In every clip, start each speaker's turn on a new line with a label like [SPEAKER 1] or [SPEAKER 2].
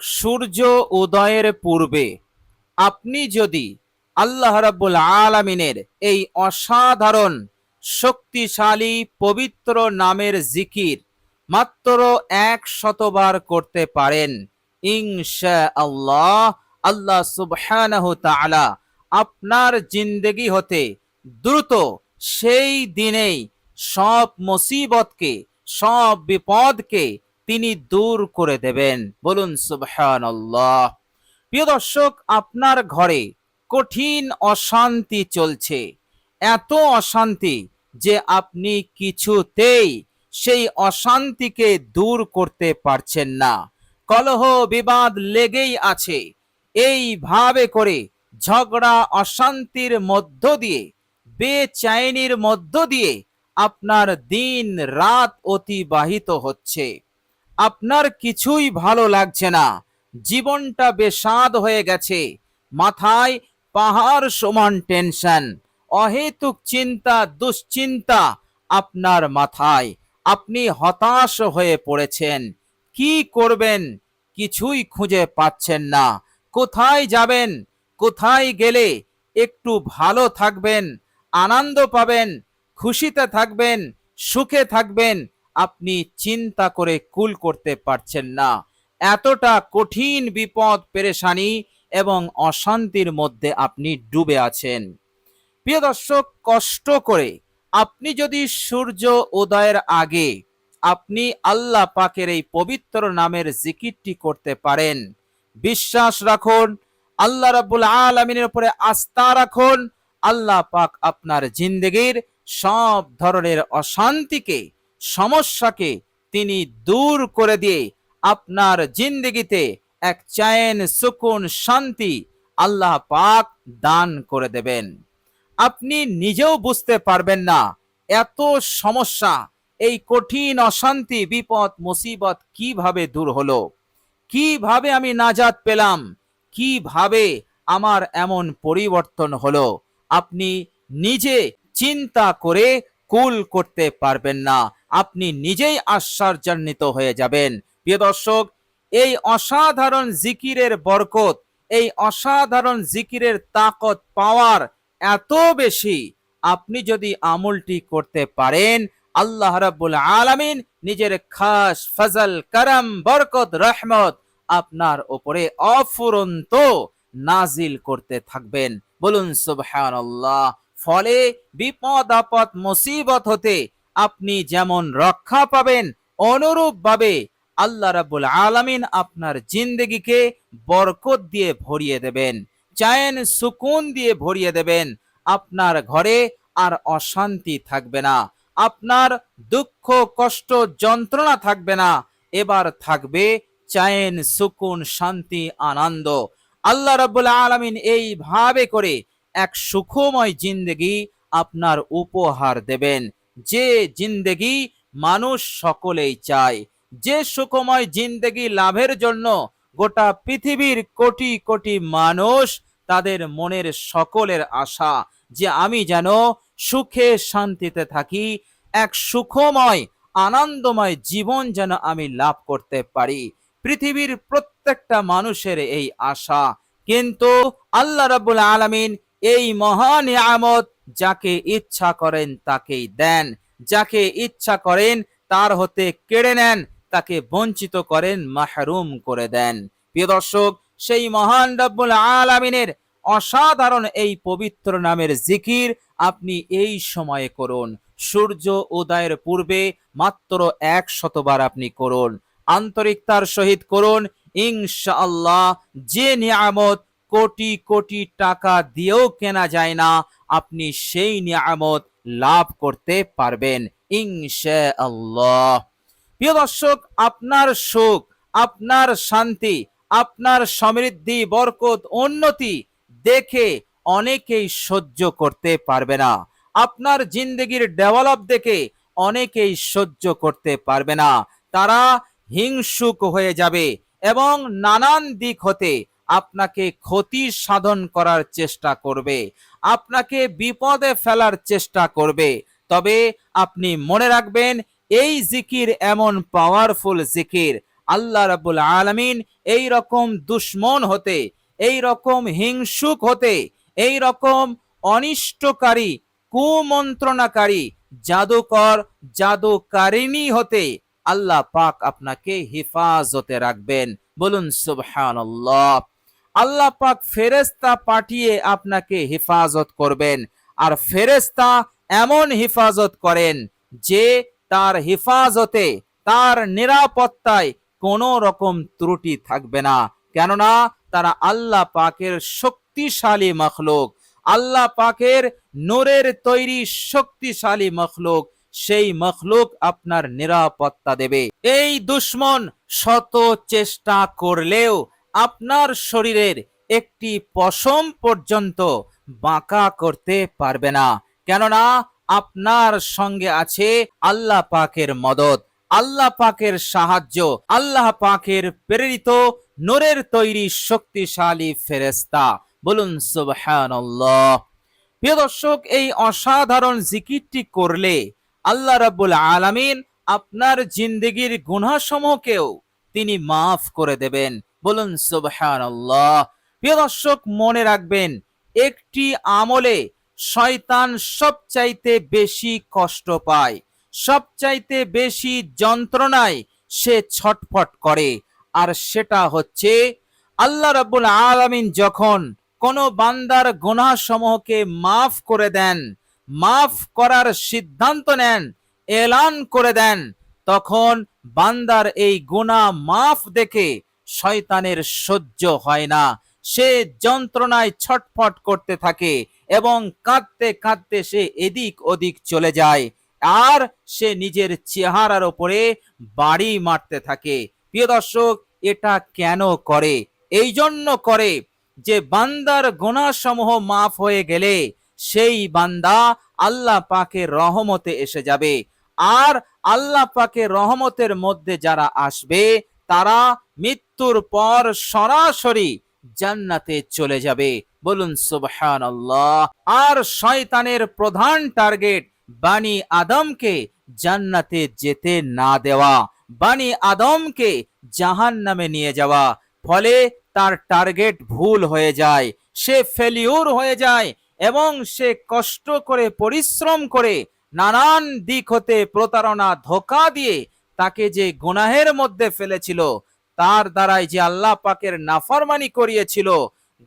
[SPEAKER 1] সূর্য উদয়ের পূর্বে আপনি যদি আল্লাহ রাব্বুল আলামিনের এই অসাধারণ শক্তিশালী, পবিত্র নামের জিকির মাত্র এক শতবার করতে পারেন ইনশা আল্লাহ আল্লাহ সুবহানাহু তাআলা আপনার জিন্দেগি হতে দ্রুত সেই দিনেই সব মুসিবতকে, সব বিপদকে তিনি দূর করে দেবেন। বলুন, সুবহানাল্লাহ। প্রিয় দর্শক, আপনার ঘরে কঠিন অশান্তি চলছে। এত অশান্তি যে আপনি কিছুতেই সেই অশান্তিকে দূর করতে পারছেন না। কলহ, বিবাদ লেগেই আছে। এইভাবে করে ঝগড়া, অশান্তির মধ্য দিয়ে, বেচাইনির মধ্য দিয়ে আপনার দিন রাত অতিবাহিত হচ্ছে। আপনার কিছুই ভালো লাগছে না। জীবনটা বেসাদ হয়ে গেছে। মাথায় পাহাড় সমান টেনশন। অহেতুক চিন্তা, দুশ্চিন্তা আপনার মাথায়। আপনি হতাশ হয়ে পড়েছেন। কি করবেন? কিছুই খুঁজে পাচ্ছেন না। কোথায় যাবেন? কোথায় গেলে? একটু ভালো থাকবেন, আনন্দ পাবেন, খুশিতে থাকবেন, সুখে থাকবেন আপনি চিন্তা করে কুল করতে পারছেন না। এতটা কঠিন বিপদ পেরেশানি এবং অশান্তির মধ্যে আপনি ডুবে আছেন। প্রিয় দর্শক, কষ্ট করে আপনি যদি সূর্য উদয়ের আগে আপনি আল্লাহ পাকের এই পবিত্র নামের জিকিরটি করতে পারেন, বিশ্বাস রাখুন, আল্লাহ রাব্বুল আলামিনের উপরে আস্থা রাখুন, আল্লাহ পাক আপনার জিন্দগির সব ধরনের অশান্তিকে সমস্যাকে তিনি দূর করে দিয়ে আপনার জিন্দগিতে এক চায়েন সুকুন শান্তি আল্লাহ পাক দান করে দেবেন। আপনি নিজেও বুঝতে পারবেন না এত সমস্যা, এই কঠিন অশান্তি, বিপদ, মুসিবত কীভাবে দূর হলো? কীভাবে আমি নাজাত পেলাম? কীভাবে আমার এমন পরিবর্তন হলো? আপনি নিজে চিন্তা করে কুল করতে পারবেন না। আপনি নিজেই আশ্চর্যান্বিত হয়ে যাবেন। প্রিয় দর্শক, এই অসাধারণ জিকিরের বরকত, এই অসাধারণ জিকিরের তাকত পাওয়ার এত বেশি, আপনি যদি আমলটি করতে পারেন, আল্লাহ রাব্বুল আলামিন নিজের খাস ফজল, করম, বরকত, রহমত আপনার উপরে অফুরন্ত নাজিল করতে থাকবেন। বলুন সুবহানাল্লাহ, ফলে বিপদ আপদ, মুসিবত হতে আপনি যেমন রক্ষা পাবেন অনুরূপ ভাবে আল্লাহ রাব্বুল আলামিন আপনার জিন্দগিকে বরকত দিয়ে ভরিয়ে দেবেন চায়েন সুকুন দিয়ে ভরিয়ে দেবেন, আপনার ঘরে আর অশান্তি থাকবে না, আপনার দুঃখ, কষ্ট, যন্ত্রণা থাকবে না, এবার থাকবে চায়েন সুকুন, শান্তি, আনন্দ। আল্লাহ রাব্বুল আলামিন এইভাবে করে এক সুখময় জিন্দেগি আপনার উপহার দেবেন। যে জিন্দেগি মানুষ সকলেই চায়, যে সুখময় জিন্দেগি লাভের জন্য গোটা পৃথিবীর কোটি কোটি মানুষ তাদের মনের সকলের আশা, যে আমি যেন সুখে শান্তিতে থাকি, এক সুখময়, আনন্দময় জীবন যেন আমি লাভ করতে পারি। পৃথিবীর প্রত্যেকটা মানুষের এই আশা। কিন্তু আল্লাহ রাব্বুল আলামিন এই মহান নিয়ামত যাকে ইচ্ছা করেন তাকেই দেন। যাকে ইচ্ছা করেন তার হতে কেড়ে নেন, তাকে বঞ্চিত করেন, মাহরুম করে দেন। প্রিয় দর্শক, সেই মহান রব্বুল আলামিনের অসাধারণ এই পবিত্র নামের জিকির আপনি এই সময়ে করুন। সূর্য উদয়ের পূর্বে মাত্র এক শতবার আপনি করুন। আন্তরিকতার সহিত করুন। ইনশাআল্লাহ যে নিয়ামত কোটি কোটি টাকা দিয়েও কেনা যায় না। আপনি সেই নিয়ামত লাভ করতে পারবেন ইংশে আল্লাহ প্রিয় দর্শক, আপনার সুখ, আপনার শান্তি, আপনার সমৃদ্ধি, বরকত, উন্নতি দেখে অনেকেই সহ্য করতে পারবে না। আপনার জিন্দগির ডেভেলপ দেখে অনেকেই সহ্য করতে পারবে না। তারা হিংসুক হয়ে যাবে এবং নানান দিক হতে আপনাকে ক্ষতি সাধন করার চেষ্টা করবে, আপনাকে বিপদে ফেলার চেষ্টা করবে। তবে আপনি মনে রাখবেন, এই জিকির এমন পাওয়ারফুল জিকির। আল্লাহ রাব্বুল আলামিন এই রকম দুশ্মন হতে, এই রকম হিংসুক হতে, এই রকম অনিষ্টকারী, কুমন্ত্রণাকারী, জাদুকর জাদুকারিনী হতে আল্লাহ পাক আপনাকে হেফাজতে রাখবেন। বলুন সুবহানাল্লাহ। আল্লাহ পাক ফেরেস্তা পাঠিয়ে আপনাকে হেফাজত করবেন। আর ফেরেস্তা এমন হেফাজত করেন যে তার হেফাজতে, তার নিরাপত্তায় কোনো রকম ত্রুটি থাকবে না। কেননা তারা আল্লাহ পাকের শক্তিশালী মখলুক। আল্লাহ পাকের নূরের তৈরি শক্তিশালী মখলুক। সেই মখলুক আপনার নিরাপত্তা দেবে। এই দুশ্মন শত চেষ্টা করলেও আপনার শরীরের একটি পশম পর্যন্ত বাঁকা করতে পারবে না। কেননা আপনার সঙ্গে আছে আল্লাহ পাকের মদত, আল্লাহ পাকের সাহায্য, আল্লাহ পাকের প্রেরিত, নূরের তৈরি শক্তিশালী ফেরেস্তা বলুন, সুবহানাল্লাহ। প্রিয় দর্শক, এই অসাধারণ জিকিরটি করলে আল্লাহ রাব্বুল আলামিন আপনার জিন্দেগির গুনাহসমূহকেও তিনি মাফ করে দেবেন। বলুন, সুবহানাল্লাহ। প্রিয় দর্শক, মনে রাখবেন, একটি আমলে শয়তান সবচাইতে বেশি কষ্ট পায়। সবচাইতে বেশি যন্ত্রণায় সে ছটফট করে। আর সেটা হচ্ছে, আল্লাহ রাব্বুল আলামিন যখন কোন বান্দার গুনাহ সমূহকে মাফ করে দেন, মাফ করার সিদ্ধান্ত নেন, এলান করে দেন, তখন বান্দার এই গুনাহ মাফ দেখে শয়তানের সহ্য হয় না। সে যন্ত্রণায় ছটফট করতে থাকে এবং কাঁদতে কাঁদতে সে এদিক ওদিক চলে যায়। আর সে নিজের চেহারার ওপরে বাড়ি মারতে থাকে। প্রিয় দর্শক, এটা কেন করে? এই জন্য করে যে বান্দার গুণাসমূহ মাফ হয়ে গেলে সেই বান্দা আল্লাহ পাকে রহমতে এসে যাবে। আর আল্লাহ পাকে রহমতের মধ্যে যারা আসবে, তারা মৃত্যুর পর সরাসরি জান্নাতে চলে যাবে। বলুন সুবহান আল্লাহ আর শয়তানের প্রধান টার্গেট বানি আদমকে জান্নাতে যেতে না দেওয়া, বানি আদমকে জাহান নামে নিয়ে যাওয়া। ফলে তার টার্গেট ভুল হয়ে যায়, সে ফেলিউর হয়ে যায় এবং সে কষ্ট করে, পরিশ্রম করে নানান দিক হতে প্রতারণা, ধোকা দিয়ে তাকে যে গুনাহের মধ্যে ফেলেছিল তার দ্বারাই যে আল্লাহ পাকের নাফরমানি করিয়েছিল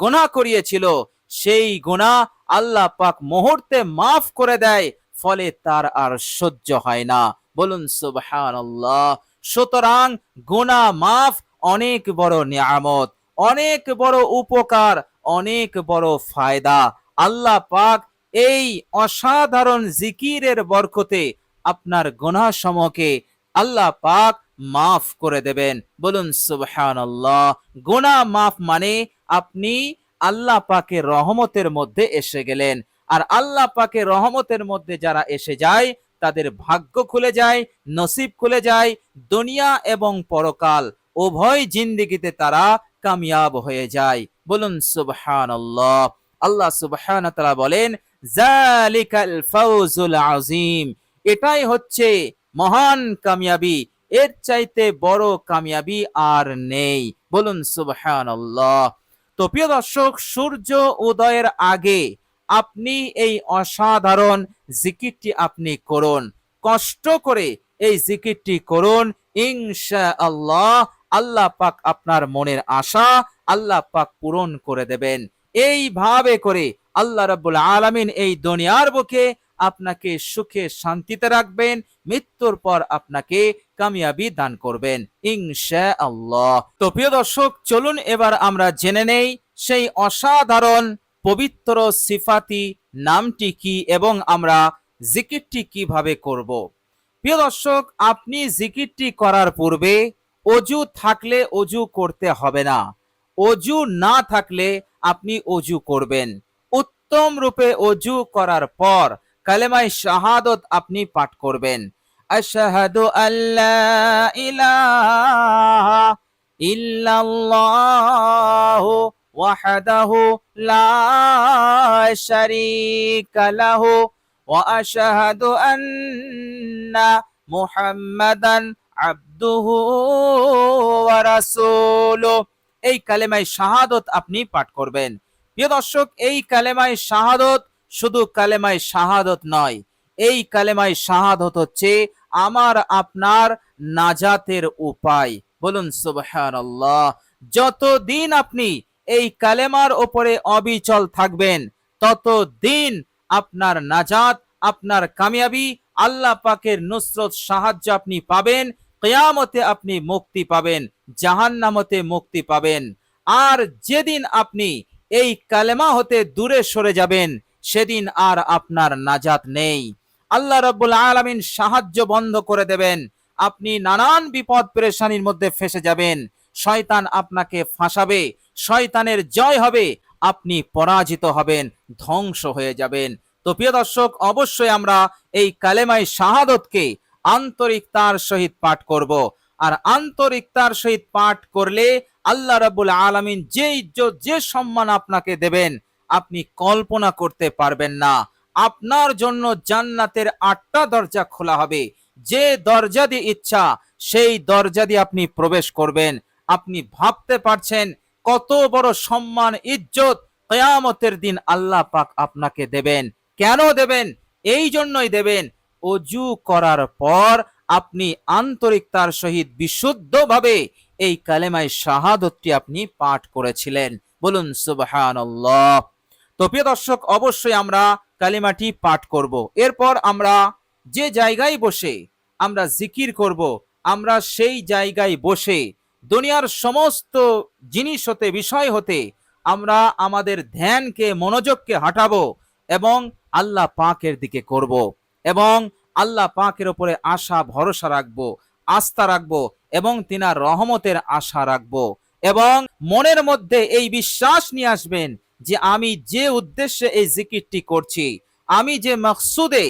[SPEAKER 1] গোনা করিয়েছিল, সেই গোনা আল্লাহ পাক মুহূর্তে মাফ করে দেয়, ফলে তার আর সহ্য হয় না। বলুন, সুবহানাল্লাহ। সুতরাং গোনা মাফ অনেক বড় নিয়ামত, অনেক বড় উপকার, অনেক বড় ফায়দা। আল্লাহ পাক এই অসাধারণ জিকিরের বরকতে আপনার গুনাহ সমূহকে আল্লাহ পাক মাফ করে দেবেন। বলুন, সুবহানাল্লাহ। গুনাহ মাফ মানে আপনি আল্লাহ পাকে রহমতের মধ্যে এসে গেলেন। আর আল্লাহ পাকের রহমতের মধ্যে যারা এসে যায়, তাদের ভাগ্য খুলে যায়, নসিব খুলে যায়, দুনিয়া এবং পরকাল, উভয় জিন্দিগিতে তারা কামিয়াব হয়ে যায়। বলুন, সুবহানাল্লাহ। আল্লাহ আল্লাহ সুবহান তাআলা বলেন জালিকাল ফাউজুল আজিম এটাই হচ্ছে মহান কামিয়াবি। এর চাইতে বড় কামিয়াবি আর নেই। বলুন, সুবহানাল্লাহ। তো প্রিয় দর্শক, সূর্য উদয়ের আগে আপনি এই অসাধারণ জিকিরটি আপনি করুন। কষ্ট করে এই জিকিরটি করুন। ইনশা আল্লাহ আল্লাহ পাক আপনার মনের আশা আল্লাহ পাক পূরণ করে দেবেন। এইভাবে করে আল্লাহ রাব্বুল আলামিন এই দুনিয়ার বুকে আপনাকে সুখে শান্তিতে রাখবেন, মৃত্যুর পর আপনাকে কামিয়াবি দান করবেন ইনশা আল্লাহ তো প্রিয় দর্শক, চলুন এবার আমরা জেনে নেই সেই অসাধারণ পবিত্র সিফাতি নামটি কি এবং আমরা জিকিরটি কীভাবে করব। প্রিয় দর্শক, আপনি জিকিরটি করার পূর্বে অজু থাকলে অজু করতে হবে না। অজু না থাকলে আপনি অজু করবেন। উত্তম রূপে অজু করার পর কালেমায় শাহাদত আপনি পাঠ করবেন। আশহাদু আল্লাহ ইলাহা ইল্লাল্লাহু ওয়াহদাহু লা শারীকা লাহু ওয়া আশহাদু আন্না মুহাম্মাদান আবদুহু ওয়া রাসূলুহু এই কালেমায় শাহাদত আপনি পাঠ করবেন। প্রিয় দর্শক, এই কালেমায় শাহাদত শুধু কালেমায় শাহাদত নয়, এই কালেমায় শাহাদত হচ্ছে আমার, আপনার নাজাতের উপায়। বলুন, সুবহানাল্লাহ। যতদিন আপনি এই কালেমার ওপরে অবিচল থাকবেন, ততদিন আপনার নাজাত, আপনার কামিয়াবি, আল্লাহ পাকের নুসরত সাহায্য আপনি পাবেন, কেয়ামতে আপনি মুক্তি পাবেন, জাহান্নামতে মুক্তি পাবেন। আর যেদিন আপনি এই কালেমা হতে দূরে সরে যাবেন সেদিন আর আপনার নাজাত নেই। আল্লাহ রব্বুল আলামিন সাহায্য বন্ধ করে দেবেন। আপনি নানান বিপদ পেরেশানির মধ্যে ফেসে যাবেন। শয়তান আপনাকে ফাঁসাবে, শয়তানের জয় হবে, আপনি পরাজিত হবেন, ধ্বংস হয়ে যাবেন। তো প্রিয় দর্শক, অবশ্যই আমরা এই কালেমাই শাহাদতকে আন্তরিকতার সহিত পাঠ করব। আর আন্তরিকতার সহিত পাঠ করলে আল্লাহ রাব্বুল আলামিন যে যে সম্মান আপনাকে দেবেন আপনি কল্পনা করতে পারবেন না। আপনার জন্য জান্নাতের আটটা দরজা খোলা হবে। যে দরজা দিয়ে ইচ্ছা, সেই দরজা দিয়ে আপনি প্রবেশ করবেন। আপনি ভাবতে পারছেন কত বড় সম্মান, ইজ্জত কেয়ামতের দিন আল্লাহ পাক আপনাকে দেবেন। কেন দেবেন? এই জন্যই দেবেন। অজু করার পর আপনি আন্তরিকতার সহিত বিশুদ্ধভাবে এই কালেমায় শাহাদতটি আপনি পাঠ করেছিলেন। বলুন, সুবহানাল্লাহ। তো প্রিয় দর্শক, অবশ্যই আমরা কালিমাটি পাঠ করব। এরপর আমরা যে জায়গায় বসে আমরা জিকির করব, আমরা সেই জায়গায় বসে দুনিয়ার সমস্ত জিনিস হতে, বিষয় হতে আমরা আমাদের ধ্যানকে, মনোযোগকে হাঁটাবো এবং আল্লাহ পাকের দিকে করব এবং আল্লাহ পাকের ওপরে আশা, ভরসা রাখব, আস্থা রাখব এবং তিনার রহমতের আশা রাখব এবং মনের মধ্যে এই বিশ্বাস নিয়ে আসবেন যে আমি যে উদ্দেশ্যে এই জিকিরটি করছি, আমি যে মকসুদে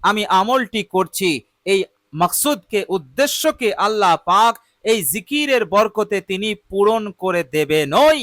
[SPEAKER 1] আমি আমলটি করছি, এই মকসুদকে, উদ্দেশ্যকে আল্লাহ পাক এই জিকিরের বরকতে তিনি পূরণ করে দেবেনই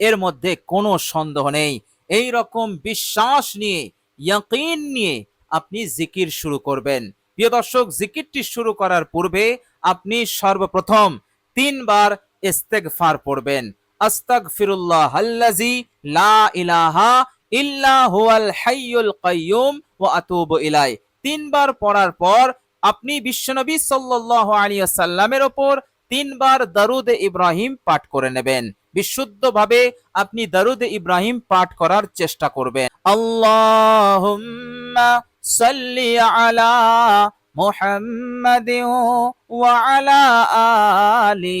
[SPEAKER 1] এর মধ্যে কোনো সন্দেহ নেই। এই রকম বিশ্বাস নিয়ে, ইয়াকিন নিয়ে আপনি জিকির শুরু করবেন। প্রিয় দর্শক, জিকিরটি শুরু করার পূর্বে আপনি সর্বপ্রথম তিনবার ইস্তেগফার পড়বেন। আস্তাগফিরুল্লাহ আল্লাজি লা ইলাহা ইল্লা হুয়াল হাইয়ুল কাইয়ুম ওয়া আতুবু ইলাই তিনবার পড়ার পর আপনি বিশ্বনবী সাল্লাল্লাহু আলাইহি ওয়াসাল্লামের তিনবার দারুদ ইব্রাহিম পাঠ করে নেবেন। বিশুদ্ধভাবে আপনি দারুদ ইব্রাহিম পাঠ করার চেষ্টা করবেন। আল্লাহুম্মা সাল্লি আলা আলা আলি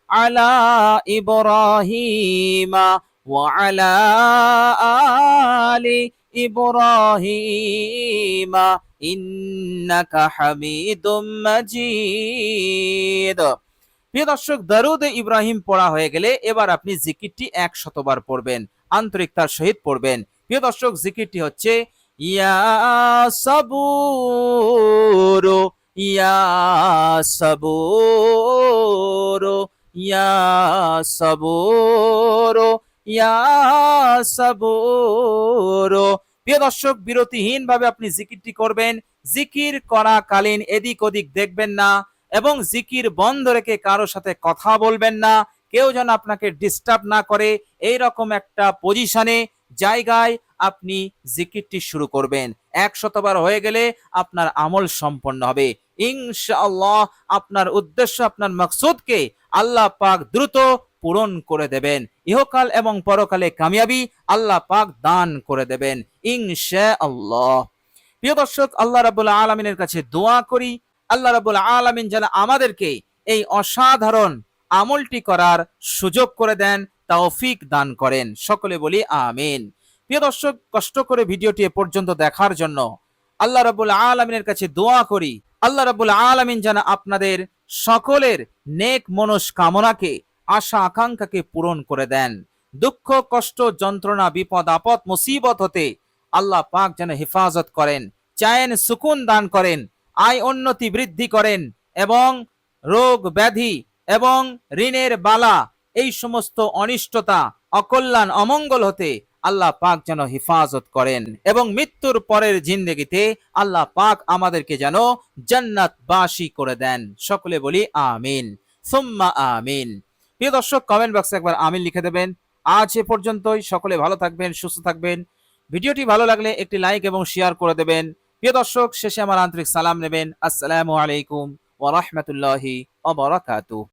[SPEAKER 1] على إبراهيم وعلى آل إبراهيم إنك حميد مجيد প্রিয় দর্শক দরুদ ইব্রাহিম পড়া হয়ে গেলে এবার আপনি জিকিরটি এক শতবার পড়বেন আন্তরিকতার সহিত পড়বেন প্রিয় দর্শক জিকিরটি হচ্ছে ইয়া সাবুরু ইয়া সাবুরু ইয়া সাবুরু ইয়া সাবুরু। প্রিয় দর্শক বিরতিহীন ভাবে আপনি জিকিরটি করবেন। জিকির করাকালীন এদিক ওদিক দেখবেন না এবং জিকির বন্ধ রেখে কারও সাথে কথা বলবেন না। কেউ যেন আপনাকে ডিস্টার্ব না করে। এই রকম একটা পজিশনে জায়গায় আপনি জিকিরটি শুরু করবেন। এক শতবার হয়ে গেলে আপনার আমল সম্পন্ন হবে। ইনশাআল্লাহ আপনার উদ্দেশ্য, আপনার মকসুদকে আল্লাহ পাক দ্রুত পূরণ করে দেবেন। ইহকাল এবং পরকালে কামিয়াবি আল্লাহ পাক দান করে দেবেন। ইনশাআল্লাহ। প্রিয় দর্শক, আল্লাহ রাবুল আলমিনের কাছে দোয়া করি। আল্লাহ রাবুল আলমিন যেন আমাদেরকে এই অসাধারণ আমলটি করার সুযোগ করে দেন, তৌফিক দান করেন। সকলে বলি আমিন। প্রিয় দর্শক, কষ্ট করে ভিডিওটি এ পর্যন্ত দেখার জন্য আল্লাহ রাবুল আলমিনের কাছে দোয়া করি। আল্লাহ রাবুল আলমিন যেন আপনাদের সকলের নেক মনস্কামনাকে, আশা আকাঙ্ক্ষাকে পূরণ করে দেন। দুঃখ, কষ্ট, যন্ত্রণা, বিপদ, আপদ, মুসিবত হতে আল্লাহ পাক যেন হেফাজত করেন চায়েন সুকুন দান করেন, আয় উন্নতি বৃদ্ধি করেন এবং রোগ ব্যাধি এবং ঋণের বালা, এই সমস্ত অনিষ্টতা, অকল্যাণ, অমঙ্গল হতে আল্লাহ পাক যেন হেফাজত করেন এবং মৃত্যুর পরের জিন্দগিতে আল্লাহ পাক আমাদেরকে যেন জান্নাত বাসী করে দেন। সকলে বলি আমিন। সুম্মা আমিন। প্রিয় দর্শক কমেন্ট বক্সে একবার আমিন লিখে দেবেন। আজ এ পর্যন্তই। সকলে ভালো থাকবেন, সুস্থ থাকবেন। ভিডিওটি ভালো লাগলে একটি লাইক এবং শেয়ার করে দেবেন। প্রিয় দর্শক, শেষে আমার আন্তরিক সালাম নেবেন। আসসালামু আলাইকুম ওয়া রাহমাতুল্লাহি ওয়া বারাকাতুহু।